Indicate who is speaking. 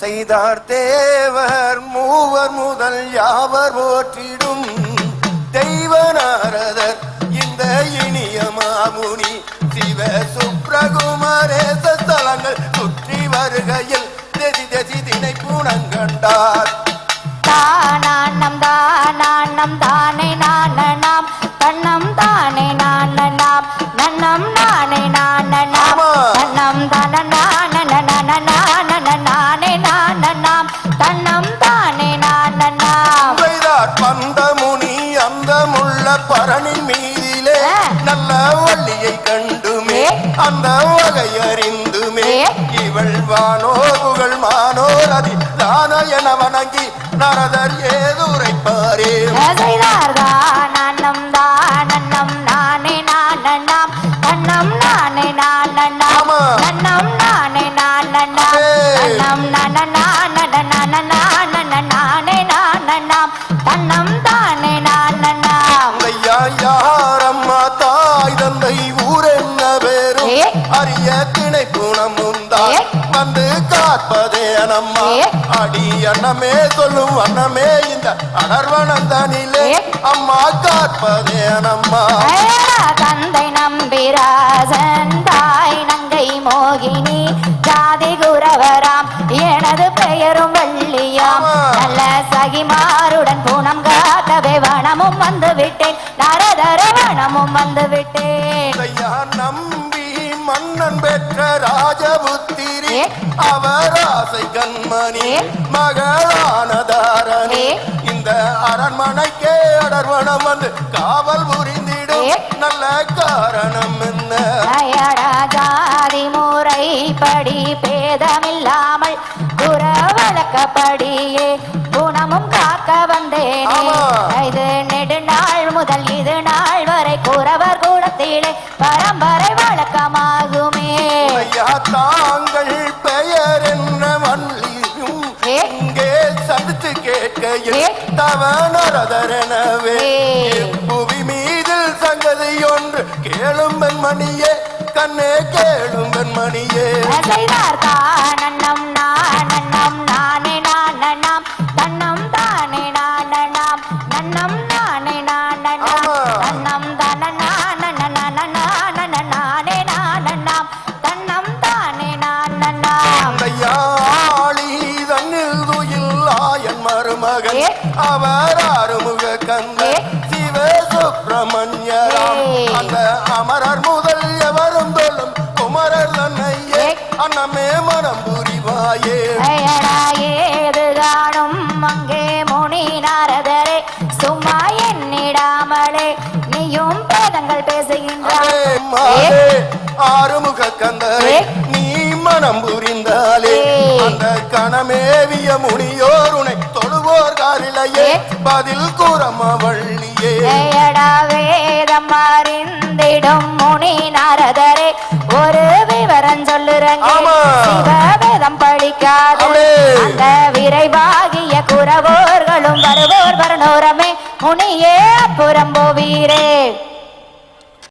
Speaker 1: செய்தார் தேவர் மூவர் முதல் யாவர் போற்றிடும் அந்த வகை அறிந்துமே
Speaker 2: ஏ.
Speaker 1: இவள் வானோர் புகழ் மானோர் அதி தான என வணங்கி நரதர் ஏதுரைப்பாரே
Speaker 2: தன்னம். நன்னம் நானே நானனாம்
Speaker 1: காப்பதே நம்மா
Speaker 2: ஏ.
Speaker 1: அடி அண்ணமே சொல்லும் அண்ணமே இந்த அடர்வனந்தனிலே. அம்மா
Speaker 2: அழகா தந்தை நம்பிராசன் தாய் நங்கை மோகினி ஜாதி குரவராம் எனது பெயரும் வள்ளியாம். நல்ல சகிமாருடன் பூனம் காக்கவே வனமும் வந்து விட்டேன் நரதர வனமும் வந்து விட்டேன்
Speaker 1: நம்பி மன்னன் பெற்ற ராஜபுத்திரி
Speaker 2: ஏ.
Speaker 1: அவர் ஆசை கண்மணி
Speaker 2: ஏ.
Speaker 1: மகளான தாரணி
Speaker 2: ஏ.
Speaker 1: இந்த அரண்மனைக்கே அடர்வனம் வந்து காவல் புரிந்திடும். நல்ல காரணம் என்ன
Speaker 2: ஜாதி முறைப்படி பேதமில்லாமல் புற வழக்கப்படியே குணமும் காக்க வந்தேனே. இது நெடுநாள் முதல் இது நாள் வரை குறவர் கூடத்திலே பரம்பரை
Speaker 1: இங்கே சந்தித்து கேட்கையில்
Speaker 2: ஏ.
Speaker 1: தவனரதரெனவே. புவி மீதில் சங்கதி ஒன்று. கேளும் வெண்மணியே கண்ணே கேளும்
Speaker 2: நானனாம் தன்னம் தானே நானே நானனாம் ஏ.
Speaker 1: அவர் ஆறுமுக கந்த. சிவ சுப்பிரமணியராம். அந்த அமரர் முதல் எவரும் தொல்லும் குமரர் தன்னையே. அன்னமே மனம் புரிவாயே
Speaker 2: ஏது காணும் அங்கே முனி நாரதரே சும்மா எண்ணிடாமலே நீயும் பேதங்கள் பேசுகின்றாய்
Speaker 1: ஆறுமுக கந்தரே. நீ மனம் புரிந்தாலே. அந்த கணமேவிய முனியோர்
Speaker 2: ஏ.
Speaker 1: பதில் கூறம்மா வள்ளியே
Speaker 2: ஜெயடா வேதம் அறிந்திடும் முனி நாரதரே ஒரு விவரம் சொல்லுறங்க. சிவவேதம் படிக்காது. அந்த விரைவாகிய குறவோர்களும் வருவோர் வரனோரமே முனியே அப்புறம் போவீரே